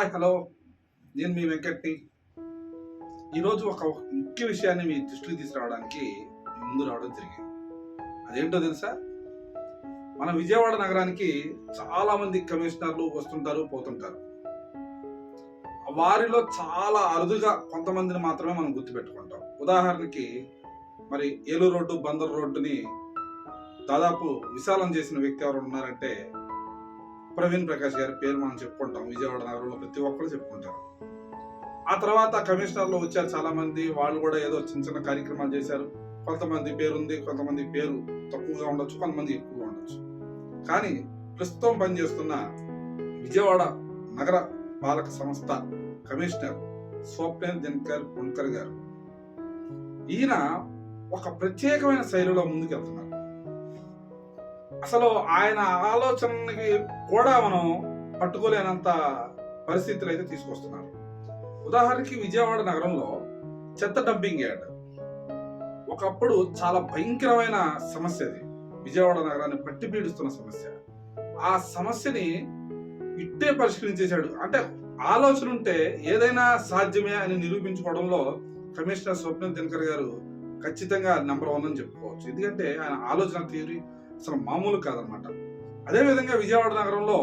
Hello. నేను మీ వెంకట్ని. ఈరోజు ఒక ముఖ్య విషయాన్ని మీ దృష్టికి తీసుకురావడానికి ముందు రావడం జరిగింది. అదేంటో తెలుసా? మన విజయవాడ నగరానికి చాలా మంది కమిషనర్లు వస్తుంటారు పోతుంటారు. వారిలో చాలా అరుదుగా కొంతమందిని మాత్రమే మనం గుర్తుపెట్టుకుంటాం. ఉదాహరణకి మరి ఏలూరు రోడ్డు బందర్ రోడ్డుని దాదాపు విశాలం చేసిన వ్యక్తి ఎవరు ఉన్నారంటే ప్రవీణ్ ప్రకాష్ గారి పేరు మనం చెప్పుకుంటాం విజయవాడ నగరంలో ప్రతి ఒక్కరు చెప్పుకుంటారు. ఆ తర్వాత కమిషనర్లు వచ్చారు చాలా మంది వాళ్ళు కూడా ఏదో చిన్న చిన్న కార్యక్రమాలు చేశారు. కొంతమంది పేరుంది కొంతమంది పేరు తక్కువగా ఉండొచ్చు కొంతమంది ఎక్కువగా ఉండొచ్చు. కానీ ప్రస్తుతం పనిచేస్తున్న విజయవాడ నగర పాలక సంస్థ కమిషనర్ స్వప్నేన్ దినకర్ పుణ్కర్ గారు. ఈయన ఒక ప్రత్యేకమైన శైలిలో ముందుకెళ్తున్నారు. అసలు ఆయన ఆలోచనకి కూడా మనం పట్టుకోలేనంత పరిస్థితులు అయితే తీసుకొస్తున్నారు. ఉదాహరణకి విజయవాడ నగరంలో చెత్త డంపింగ్ యార్డ్. ఒకప్పుడు చాలా భయంకరమైన సమస్య అది. విజయవాడ నగరాన్ని పట్టి పీడిస్తున్న సమస్య. ఆ సమస్యని ఇట్టే పరిష్కరించేశాడు. అంటే ఆలోచన ఉంటే ఏదైనా సాధ్యమే అని నిరూపించుకోవడంలో కమిషనర్ స్వప్న దినకర్ గారు ఖచ్చితంగా నెంబర్ వన్ అని చెప్పుకోవచ్చు. ఎందుకంటే ఆయన ఆలోచన థియరీ అసలు మామూలు కాదనమాట అదేవిధంగా విజయవాడ నగరంలో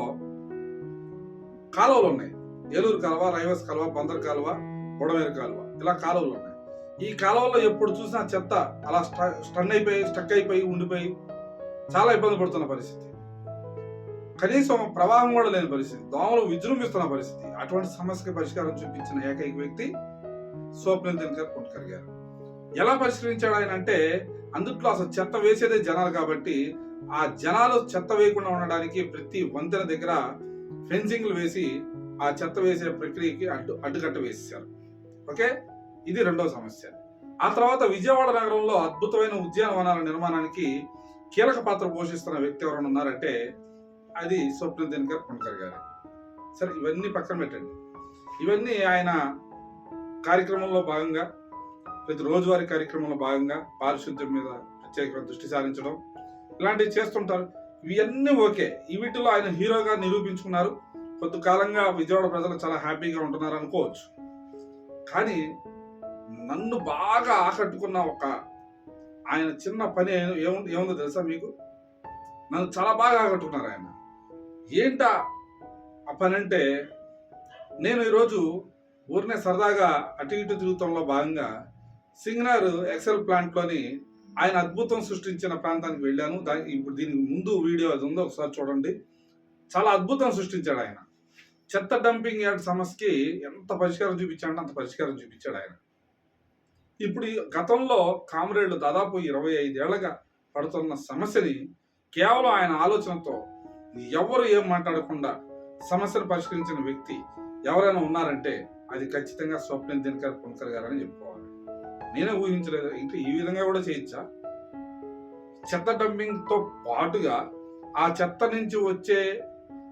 కాలువలు ఉన్నాయి. ఏలూరు కాలువ రైవస్ కాలువ బందర్ కాలువ బుడమేరు కాలువ ఇలా కాలువలు ఉన్నాయి. ఈ కాలువలో ఎప్పుడు చూసినా చెత్త అలా స్ట- స్టన్ అయిపోయి స్టక్ అయిపోయి ఉండిపోయి చాలా ఇబ్బంది పడుతున్న పరిస్థితి. కనీసం ప్రవాహం కూడా లేని పరిస్థితి దోమలు విజృంభిస్తున్న పరిస్థితి. అటువంటి సమస్యకి పరిష్కారం చూపించిన ఏకైక వ్యక్తి స్వప్నిల్ దినకర్ పుణ్కర్ గారు. ఎలా పరిష్కరించాడు ఆయన అంటే అందుట్లో అసలు చెత్త వేసేదే జనాలు కాబట్టి ఆ జనాలు చెత్త వేయకుండా ఉండడానికి ప్రతి వంతెన దగ్గర ఫెన్సింగ్లు వేసి ఆ చెత్త వేసే ప్రక్రియకి అడ్డు అడ్డుకట్ట వేసేసారు ఓకే? ఇది రెండవ సమస్య. ఆ తర్వాత విజయవాడ నగరంలో అద్భుతమైన ఉద్యానవనాల నిర్మాణానికి కీలక పాత్ర పోషిస్తున్న వ్యక్తి ఎవరైనా ఉన్నారంటే అది స్వప్న దినకర్ పుణ్కర్ గారు. సరే ఇవన్నీ పక్కన పెట్టండి. ఇవన్నీ ఆయన కార్యక్రమంలో భాగంగా ప్రతి రోజువారీ కార్యక్రమంలో భాగంగా పారిశుద్ధ్యం మీద ప్రత్యేకమైన దృష్టి సారించడం. ఇలాంటివి చేస్తుంటారు. ఇవన్నీ ఓకే. వీటిలో ఆయన హీరోగా నిరూపించుకున్నారు. కొద్ది కాలంగా విజయవాడ ప్రజలు చాలా హ్యాపీగా ఉంటున్నారు అనుకోవచ్చు. కానీ నన్ను బాగా ఆకట్టుకున్న ఒక ఆయన చిన్న పని ఏముంది ఏముందో తెలుసా మీకు? నన్ను చాలా బాగా ఆకట్టుకున్నారు ఆయన. ఏంటా ఆ పని అంటే నేను ఈరోజు ఊరినే సరదాగా అటు ఇటు తిరుగుతంలో భాగంగా సింగనార్ ఎక్సెల్ ప్లాంట్లోని ఆయన అద్భుతం సృష్టించిన ప్రాంతానికి వెళ్ళాను. దాని ఇప్పుడు దీనికి ముందు వీడియో అది ఉందో ఒకసారి చూడండి. చాలా అద్భుతం సృష్టించాడు ఆయన. చెత్త డంపింగ్ యార్డ్ సమస్యకి ఎంత పరిష్కారం చూపించాడంటే అంత పరిష్కారం చూపించాడు ఆయన. ఇప్పుడు ఈ గతంలో కామ్రేడ్లు దాదాపు ఇరవై ఐదేళ్ళగా పడుతున్న సమస్యని కేవలం ఆయన ఆలోచనతో ఎవరు ఏం మాట్లాడకుండా సమస్యను పరిష్కరించిన వ్యక్తి ఎవరైనా ఉన్నారంటే అది ఖచ్చితంగా స్వప్నిల్ దినకర్ పుణకర్ గారు అని చెప్పుకోవాలి. నేనే ఊహించలేదు. ఇంకా ఈ విధంగా కూడా చేయొచ్చా? చెత్త డంపింగ్తో పాటుగా ఆ చెత్త నుంచి వచ్చే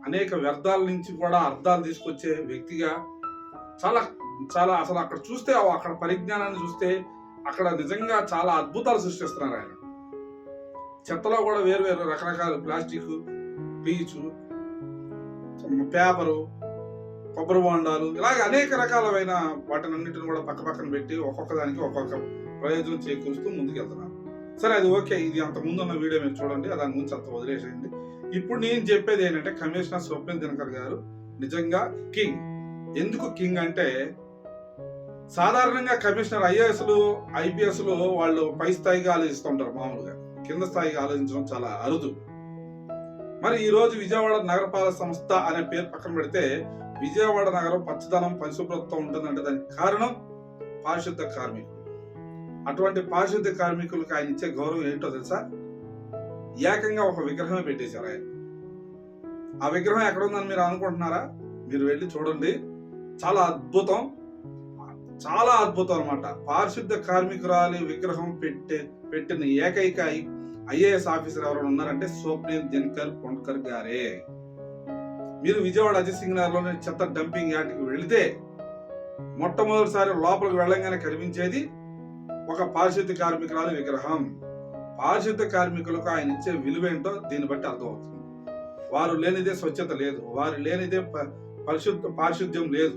అనేక వ్యర్థాల నుంచి కూడా అర్థాలు తీసుకొచ్చే వ్యక్తిగా చాలా చాలా అసలు అక్కడ చూస్తే అక్కడ పరిజ్ఞానాన్ని చూస్తే అక్కడ నిజంగా చాలా అద్భుతాలు సృష్టిస్తున్నారు ఆయన. చెత్తలో కూడా వేరు వేరు రకరకాల ప్లాస్టిక్ పీచు పేపరు కొబ్బరి బొండాలు ఇలాగ అనేక రకాలైన వాటిని అన్నింటిని కూడా పక్క పక్కన పెట్టి ఒక్కొక్క దానికి ఒక్కొక్క ప్రయోజనం చేకూరుస్తూ ముందుకెళ్తున్నారు. సరే అది ఓకే. ఇది అంత ముందు ఉన్న వీడియో మీరు చూడండి. దాని గురించి అంత వదిలేసేయండి. ఇప్పుడు నేను చెప్పేది ఏంటంటే కమిషనర్ స్వప్న దినకర్ గారు నిజంగా కింగ్. ఎందుకు కింగ్ అంటే సాధారణంగా కమిషనర్ ఐఏఎస్లు ఐపీఎస్లు వాళ్ళు పై స్థాయిగా ఆలోచిస్తుంటారు మామూలుగా. కింద స్థాయిగా ఆలోచించడం చాలా అరుదు. మరి ఈ రోజు విజయవాడ నగరపాలక సంస్థ అనే పేరు పక్కన పెడితే విజయవాడ నగరం పచ్చదనం పరిశుభ్రత ఉంటుందంటే దానికి కారణం పారిశుద్ధ కార్మికులు. అటువంటి పారిశుద్ధ కార్మికులకు ఆయన ఇచ్చే గౌరవం ఏంటో తెలుసా? ఏకంగా ఒక విగ్రహమే పెట్టేశారు ఆయన. ఆ విగ్రహం ఎక్కడ ఉందని మీరు అనుకుంటున్నారా? మీరు వెళ్ళి చూడండి. చాలా అద్భుతం. చాలా అద్భుతం అనమాట పారిశుద్ధ కార్మికురాలి విగ్రహం పెట్టే పెట్టిన ఏకైక ఐఏఎస్ ఆఫీసర్ ఎవరైనా ఉన్నారంటే స్వప్నేం దినకర్ పొండ్కర్ గారే. మీరు విజయవాడ అజిత్ సింగ్ నగర్లోని చెత్త డంపింగ్ యార్డ్కి వెళితే మొట్టమొదటిసారి లోపలికి వెళ్ళంగానే కనిపించేది ఒక పారిశుద్ధ కార్మికురాలి విగ్రహం. పారిశుద్ధ కార్మికులకు ఆయన ఇచ్చే విలువ ఏంటో దీన్ని బట్టి అర్థమవుతుంది. వారు లేనిదే స్వచ్ఛత లేదు. వారు లేనిదే ప- పరిశుద్ధ పారిశుద్ధ్యం లేదు.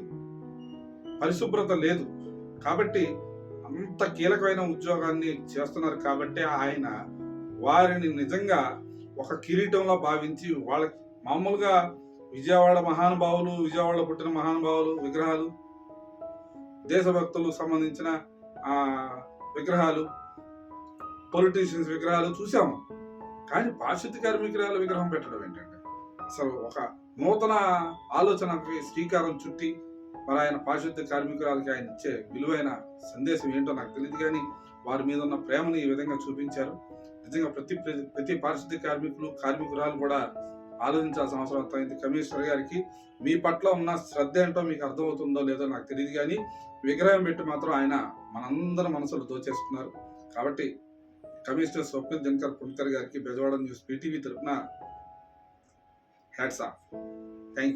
పరిశుభ్రత లేదు. కాబట్టి అంత కీలకమైన ఉద్యోగాన్ని చేస్తున్నారు కాబట్టి ఆయన వారిని నిజంగా ఒక కిరీటంలో భావించి వాళ్ళకి మామూలుగా విజయవాడ మహానుభావులు విజయవాడలో పుట్టిన మహానుభావులు విగ్రహాలు దేశభక్తులు సంబంధించిన విగ్రహాలు పొలిటీషియన్స్ విగ్రహాలు చూసాము కానీ పారిశుద్ధ్య కార్మికురాల విగ్రహం పెట్టడం ఏంటంటే అసలు ఒక నూతన ఆలోచనకి శ్రీకారం చుట్టి మరి ఆయన పారిశుద్ధ్య కార్మికురాలకి ఆయన ఇచ్చే విలువైన సందేశం ఏంటో నాకు తెలియదు కానీ వారి మీద ఉన్న ప్రేమని ఈ విధంగా చూపించారు. నిజంగా ప్రతి ప్రతి పారిశుద్ధ్య కార్మికులు కార్మికురాలు కూడా ఆలోచించాల్సిన అవసరం ఎంతైంది కమిషనర్ గారికి మీ పట్ల ఉన్న శ్రద్ధ ఏంటో మీకు అర్థమవుతుందో లేదో నాకు తెలియదు కానీ విగ్రహం పెట్టి మాత్రం ఆయన మనందరి మనసులు దోచేసుకున్నారు. కాబట్టి కమిషనర్ స్వప్నిల్ దినకర్ పుణ్కర్ గారికి బెజవాడ న్యూస్ పీటీవీ తరఫున హ్యాట్స్ ఆఫ్. Thank you